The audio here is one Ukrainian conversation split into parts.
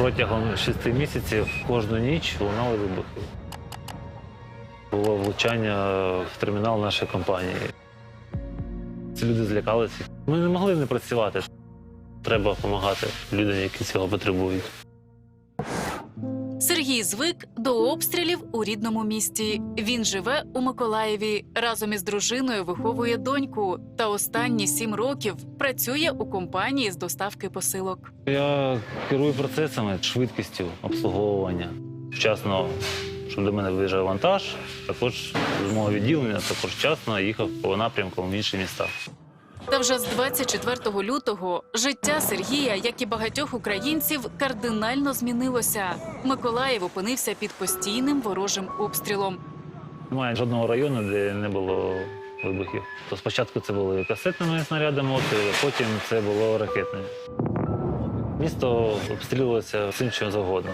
Протягом шести місяців кожну ніч лунали вибухи. Було влучання в термінал нашої компанії. Ці люди злякалися. Ми не могли не працювати. Треба допомагати людям, які цього потребують. Сергій звик до обстрілів у рідному місті. Він живе у Миколаєві. Разом із дружиною виховує доньку. Та останні сім років працює у компанії з доставки посилок. Я керую процесами, швидкістю обслуговування. Вчасно, щоб до мене виїжджав вантаж, також з мого відділення також вчасно їхав по напрямкам в інші міста. Та вже з 24 лютого життя Сергія, як і багатьох українців, кардинально змінилося. Миколаїв опинився під постійним ворожим обстрілом. Немає жодного району, де не було вибухів. То спочатку це були касетними снарядами обстріли, потім це було ракетними. Місто обстрілювалося всім чим завгодно.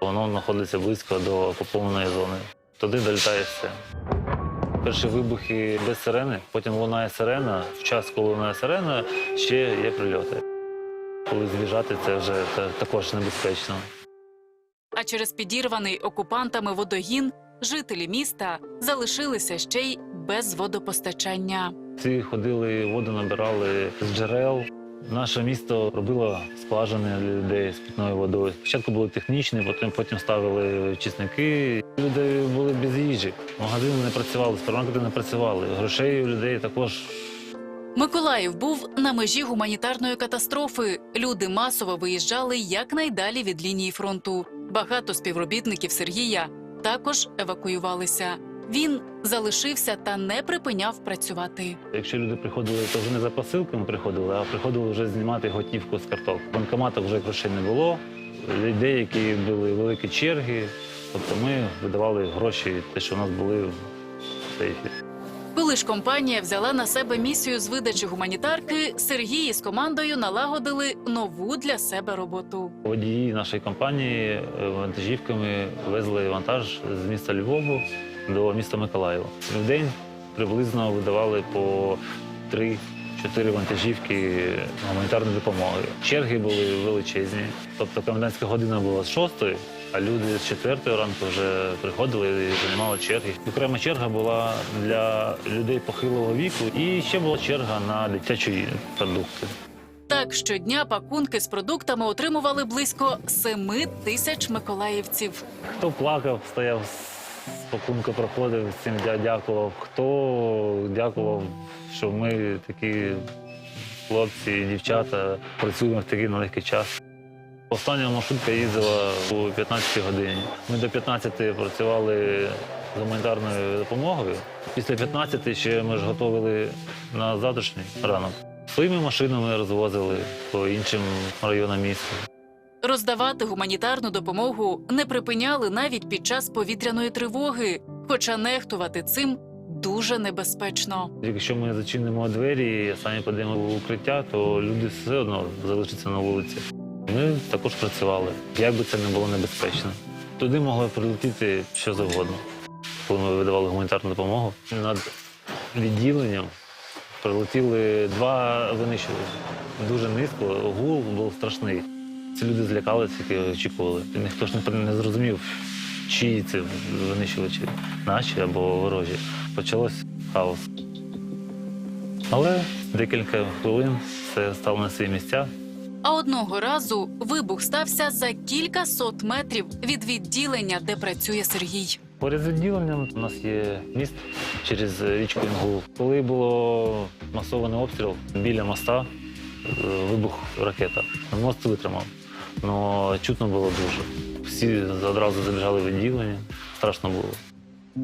Воно знаходиться близько до окупованої зони. Туди долітає все. Перші вибухи без сирени, потім лунає сирена. В час, коли лунає сирена, ще є прильоти. Коли з'їжджати, це вже та- також небезпечно. А через підірваний окупантами водогін жителі міста залишилися ще й без водопостачання. Всі ходили, воду набирали з джерел. Наше місто робило скважини для людей з питною водою. Спочатку були технічні, потім, потім ставили чисники. Люди були без їжі. Магазини не працювали, супермаркети не працювали. Грошей у людей також Миколаїв був на межі гуманітарної катастрофи. Люди масово виїжджали якнайдалі від лінії фронту. Багато співробітників Сергія також евакуювалися. Він залишився та не припиняв працювати. Якщо люди приходили, то вже не за посилками приходили, а приходили вже знімати готівку з карток. В банкоматах вже грошей не було. Деякі були великі черги. Тобто ми видавали гроші, те, що в нас були в сейфі. Коли ж компанія взяла на себе місію з видачі гуманітарки, Сергій із командою налагодили нову для себе роботу. Водії нашої компанії е, вантажівками везли вантаж з міста Львову до міста Миколаєва. В день приблизно видавали по 3-4 вантажівки гуманітарної допомоги. Черги були величезні. Тобто комендантська година була з 6, а люди з 4 ранку вже приходили і займали черги. Окрема черга була для людей похилого віку, і ще була черга на дитячі продукти. Так щодня пакунки з продуктами отримували близько 7 тисяч миколаївців. Хто плакав, стояв з пакунку, проходив, всім дя- дякував. Хто дякував, що ми такі хлопці і дівчата працюємо в такий нелегкий час. Остання маршрутка їздила у 15 годині. Ми до 15 працювали з гуманітарною допомогою. Після 15 ще ми ж готували на завтрашній ранок. Своїми машинами розвозили по іншим районам міста. Роздавати гуманітарну допомогу не припиняли навіть під час повітряної тривоги, хоча нехтувати цим дуже небезпечно. Якщо ми зачинимо двері і самі підемо в укриття, то люди все одно залишаться на вулиці. Ми також працювали, як би це не було небезпечно. Туди могло прилетіти що завгодно. Коли ми видавали гуманітарну допомогу, над відділенням прилетіли два винищувачі. Дуже низько, гул був страшний. Ці люди злякалися і очікували. Ніхто ж не, зрозумів, чиї це винищувачі, наші або ворожі. Почалось хаос. Але декілька хвилин все стало на свої місця. А одного разу вибух стався за кілька сот метрів від відділення, де працює Сергій. Поряд з відділенням у нас є міст через річку Інгул. Коли було масований обстріл біля моста, е, вибух ракета. Мост витримав. Але чутно було дуже. Всі одразу забіжали в відділення. Страшно було.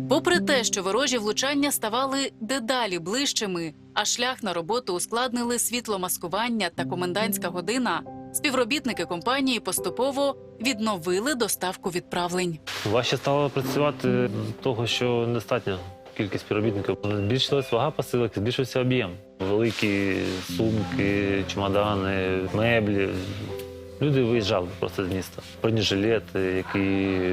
Попри те, що ворожі влучання ставали дедалі ближчими, а шлях на роботу ускладнили світломаскування та комендантська година, співробітники компанії поступово відновили доставку відправлень. Важче стало працювати з того, що недостатня кількість співробітників. Збільшилась вага посилок, збільшився об'єм. Великі сумки, чемодани, меблі. Люди виїжджали просто з міста. Бронежилети, які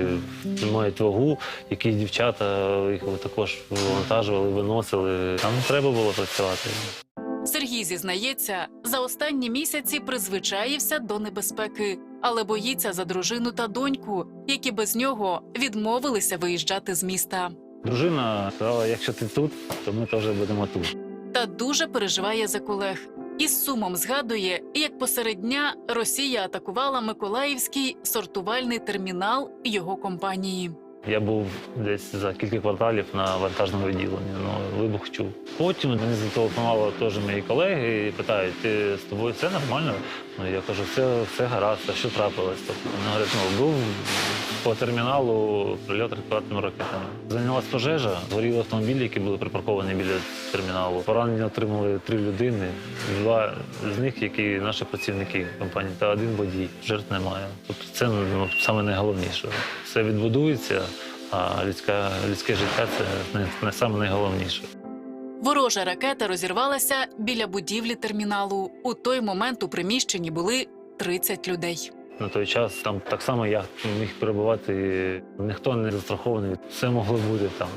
мають вагу, які дівчата їх також вивантажували, виносили. Там треба було працювати. Сергій зізнається, за останні місяці призвичаївся до небезпеки, але боїться за дружину та доньку, які без нього відмовилися виїжджати з міста. Дружина сказала, якщо ти тут, то ми теж будемо тут. Та дуже переживає за колег. Із сумом згадує, як посеред дня Росія атакувала Миколаївський сортувальний термінал його компанії. Я був десь за кілька кварталів на вантажному відділенні. Ну, вибух чув. Потім мені зателефонували теж мої колеги і питають, ти з тобою все нормально? Ну я кажу, все, все гаразд, а що трапилось? Тобто вони говорять, ну був по терміналу прильот ракетними ракетами. Зайнялась пожежа, згоріли автомобілі, які були припарковані біля терміналу. Поранення отримали три людини, два з них, які наші працівники компанії, та один водій. Жертв немає. Тобто це ну, саме найголовніше. Все відбудується, а людська, людське життя це не, не саме найголовніше. Ворожа ракета розірвалася біля будівлі терміналу. У той момент у приміщенні були 30 людей. На той час там так само я міг перебувати. Ніхто не застрахований, все могло бути там.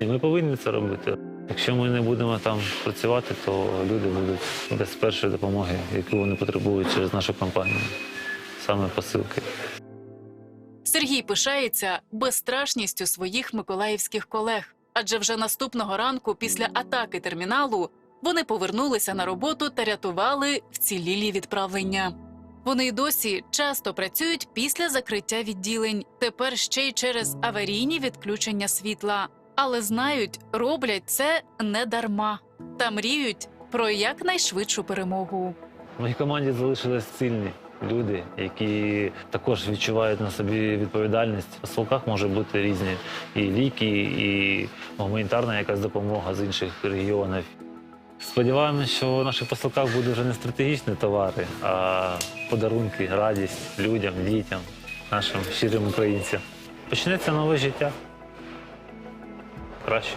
І ми повинні це робити. Якщо ми не будемо там працювати, то люди будуть без першої допомоги, яку вони потребують через нашу компанію, саме посилки. Сергій пишається безстрашністю своїх миколаївських колег, адже вже наступного ранку, після атаки терміналу, вони повернулися на роботу та рятували вцілілі відправлення. Вони й досі часто працюють після закриття відділень, тепер ще й через аварійні відключення світла, але знають, роблять це не дарма та мріють про якнайшвидшу перемогу. В моїй команді залишились сильні люди, які також відчувають на собі відповідальність. В посилках може бути різні і ліки, і гуманітарна якась допомога з інших регіонів. Сподіваємося, що в наших посилках будуть вже не стратегічні товари, а подарунки, радість людям, дітям, нашим щирим українцям. Почнеться нове життя. Краще.